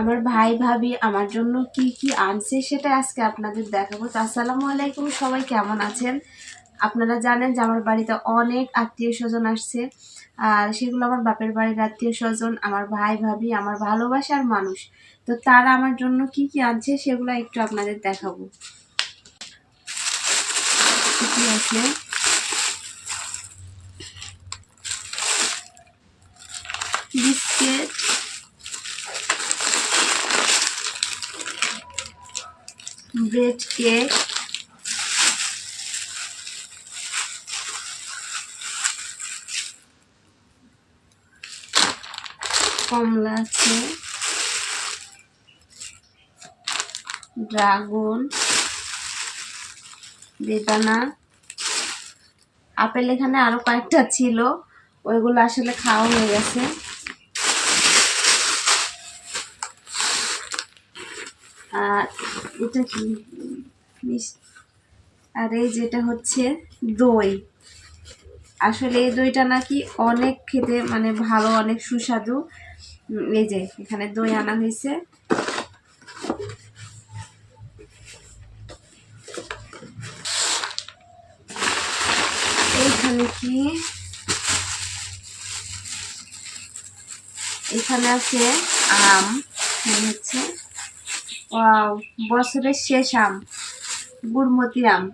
আমার ভাই, ভাবি আমার জন্য কি কি আনছে সেটা আজকে আপনাদের দেখাবো। তো আসসালামু আলাইকুম, সবাই কেমন আছেন? আপনারা জানেন যে আমার বাড়িতে অনেক আত্মীয় স্বজন আসছে। আর সেগুলো আমার বাপের বাড়ির আত্মীয় স্বজন, আমার ভাই, ভাবি, আমার ভালোবাসার মানুষ। তো তারা আমার জন্য কি কি আনছে সেগুলো একটু আপনাদের দেখাবো। আছে? বিস্কিট ব্রেড কেক কমলা আছে। ড্রাগন। বেদানা। আপেল এখানে আরও কয়েকটা ছিল, ওইগুলো আসলে খাওয়া হয়ে গেছে। আর এটা কি? আর এই যেটা হচ্ছে দই। আসলে এই দইটা নাকি অনেক খেতে মানে ভালো, অনেক সুস্বাদু। এই যে, এখানে দই আনা হয়েছে। এইখানে কি? এখানে আছে আম হচ্ছে। বছরের শেষ আম, গুড়মতি আম।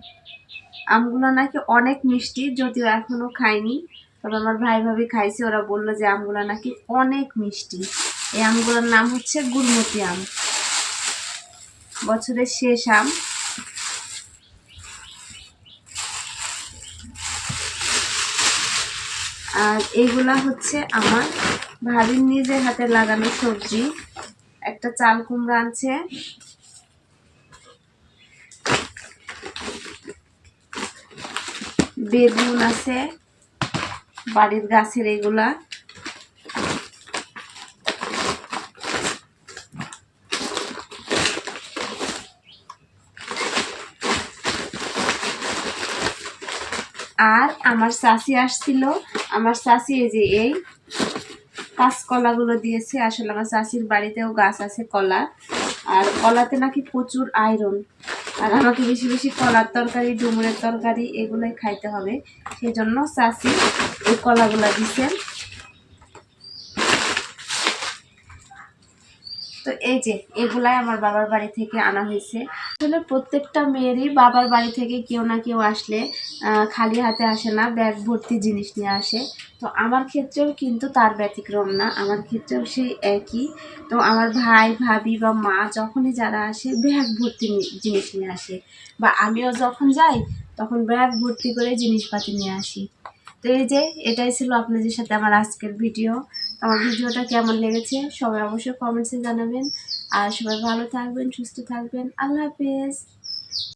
আমগুলো নাকি অনেক মিষ্টি, যদিও এখনও খাইনি, তবে আমার ভাই ভাবি খাইছে, ওরা বলল যে আমগুলো নাকি অনেক মিষ্টি। এই আমগুলোর নাম হচ্ছে গুড়মতি আম। বছরের শেষ আম। আর এগুলা হচ্ছে আমার ভাবির নিজের হাতে লাগানো সবজি। একটা চাল কুমড়া আনছে। বেগুন আছে, বাড়ির গাছের এগুলা। আর আমার চাষি আসছিল, আমার চাষি এই যে এই কাঁচকলাগুলো দিয়েছে। আসলে আমার চাষির বাড়িতেও গাছ আছে কলা। আর কলাতে নাকি প্রচুর আয়রন আর আমাকে বেশি বেশি কলার তরকারি, ডুমুরের তরকারি এগুলোই খাইতে হবে। সেই জন্য চাষি এই কলাগুলো দিছে তো এই যে, এগুলাই আমার বাবার বাড়ি থেকে আনা হয়েছে। আসলে প্রত্যেকটা মেয়েরই বাবার বাড়ি থেকে কেউ না কেউ আসলে খালি হাতে আসে না, ব্যাগ ভর্তি জিনিস নিয়ে আসে। তো আমার ক্ষেত্রেও কিন্তু তার ব্যতিক্রম না, আমার ক্ষেত্রেও সেই একই। তো আমার ভাই, ভাবি বা মা যখনই যারা আসে, ব্যাগ ভর্তি জিনিস নিয়ে আসে। বা আমিও যখন যাই, তখন ব্যাগ ভর্তি করে জিনিসপাতি নিয়ে আসি। তো এই যে, এটাই ছিল আপনাদের সাথে আমার আজকের ভিডিও। আমার ভিডিওটা কেমন লেগেছে সবাই অবশ্যই কমেন্টসে জানাবেন। আর সবাই ভালো থাকবেন, সুস্থ থাকবেন। আল্লাহ হাফেজ।